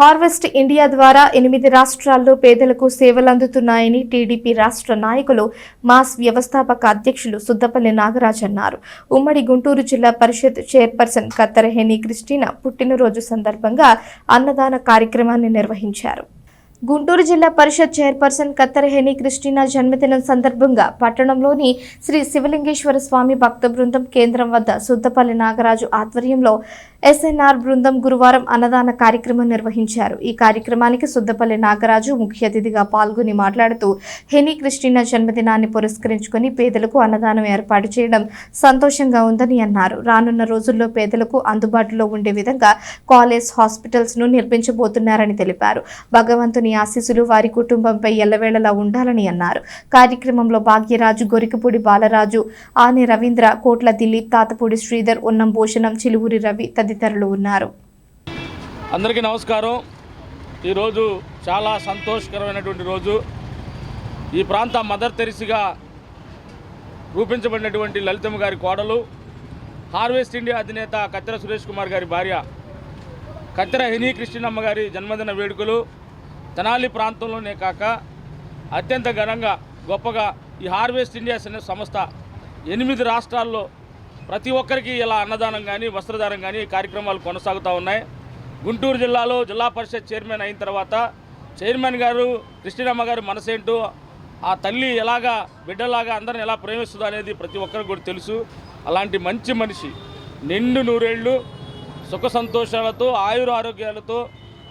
Harvest India ద్వారా ఎనిమిది రాష్ట్రాల్లో పేదలకు సేవలందుతున్నాయని టీడీపీ రాష్ట్ర నాయకులు మాస్ వ్యవస్థాపక అధ్యక్షులు సుద్దపల్లి నాగరాజ్ అన్నారు. ఉమ్మడి గుంటూరు జిల్లా పరిషత్ చైర్పర్సన్ కత్తరహేని క్రిస్టినా పుట్టినరోజు సందర్భంగా అన్నదాన కార్యక్రమాన్ని నిర్వహించారు. గుంటూరు జిల్లా పరిషత్ చైర్పర్సన్ కత్తరహేని క్రిస్టినా జన్మదినం సందర్భంగా పట్టణంలోని శ్రీ శివలింగేశ్వర స్వామి భక్త బృందం కేంద్రం వద్ద సుద్దపల్లి నాగరాజు ఆధ్వర్యంలో ఎస్ఎన్ఆర్ బృందం గురువారం అన్నదాన కార్యక్రమం నిర్వహించారు. ఈ కార్యక్రమానికి సుద్దపల్లి నాగరాజు ముఖ్య అతిథిగా పాల్గొని మాట్లాడుతూ హెనీ క్రిస్టినా జన్మదినాన్ని పురస్కరించుకొని పేదలకు అన్నదానం ఏర్పాటు చేయడం సంతోషంగా ఉందని అన్నారు. రానున్న రోజుల్లో పేదలకు అందుబాటులో ఉండే విధంగా కాలేజ్ హాస్పిటల్స్ను నిర్మించబోతున్నారని తెలిపారు. భగవంతుని ఆశీస్సులు వారి కుటుంబంపై ఎల్లవేళలా ఉండాలని అన్నారు. కార్యక్రమంలో భాగ్యరాజు గొరికపూడి బాలరాజు ఆనే రవీంద్ర కోట్ల దిలీప్ తాతపూడి శ్రీధర్ ఉన్నం భూషణం చిలువురి రవి తదితరులు ఉన్నారు. అందరికీ నమస్కారం. ఈరోజు చాలా సంతోషకరమైనటువంటి రోజు. ఈ ప్రాంత మదర్ తెరిసిగా రూపించబడినటువంటి లలితమ్మ గారి కోడలు హార్వెస్ట్ ఇండియా అధినేత కత్తెర సురేష్ కుమార్ గారి భార్య కత్తెర హెనీ కృష్ణమ్మ గారి జన్మదిన వేడుకలు తెనాలి ప్రాంతంలోనే కాక అత్యంత ఘనంగా గొప్పగా ఈ హార్వెస్ట్ ఇండియాస్ అనే సంస్థ ఎనిమిది రాష్ట్రాల్లో ప్రతి ఒక్కరికి ఇలా అన్నదానం కానీ వస్త్రదానం కానీ కార్యక్రమాలు కొనసాగుతూ ఉన్నాయి. గుంటూరు జిల్లాలో జిల్లా పరిషత్ చైర్మన్ అయిన తర్వాత చైర్మన్ గారు కృష్ణమ్మ గారు మనసేంటో ఆ తల్లి ఎలాగా బిడ్డలాగా అందరిని ఎలా ప్రేమిస్తుందో అనేది ప్రతి ఒక్కరికి కూడా తెలుసు. అలాంటి మంచి మనిషి నిండు నూరేళ్ళు సుఖ సంతోషాలతో ఆయుర ఆరోగ్యాలతో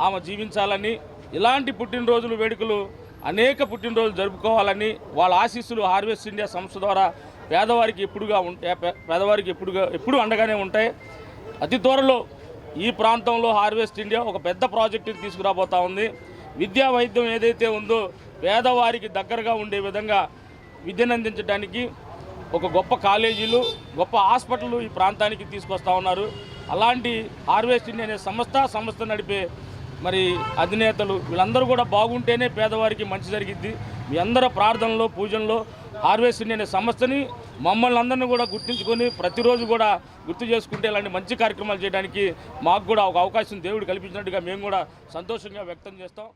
ఆమె జీవించాలని ఇలాంటి పుట్టినరోజులు వేడుకలు అనేక పుట్టినరోజులు జరుపుకోవాలని వాళ్ళ ఆశీస్సులు హార్వెస్ట్ ఇండియా సంస్థ ద్వారా పేదవారికి ఎప్పుడుగా ఉంటాయి పేదవారికి ఎప్పుడుగా ఎప్పుడు అండగానే ఉంటాయి. అతి త్వరలో ఈ ప్రాంతంలో హార్వెస్ట్ ఇండియా ఒక పెద్ద ప్రాజెక్టుని తీసుకురాబోతా ఉంది. విద్యా వైద్యం ఏదైతే ఉందో పేదవారికి దగ్గరగా ఉండే విధంగా విద్యను అందించడానికి ఒక గొప్ప కాలేజీలు గొప్ప హాస్పిటల్ ఈ ప్రాంతానికి తీసుకొస్తా ఉన్నారు. అలాంటి హార్వెస్ట్ ఇండియా అనే సంస్థ సంస్థ నడిపే మరి అధినేతలు వీళ్ళందరూ కూడా బాగుంటేనే పేదవారికి మంచి జరిగిద్ది. మీ అందరూ ప్రార్థనలో పూజల్లో హార్వెస్ట్ అనే సంస్థని మమ్మల్ని అందరినీ కూడా గుర్తించుకొని ప్రతిరోజు కూడా గుర్తు చేసుకుంటే ఇలాంటి మంచి కార్యక్రమాలు చేయడానికి మాకు కూడా ఒక అవకాశం దేవుడు కల్పించినట్టుగా మేము కూడా సంతోషంగా వ్యక్తం చేస్తాం.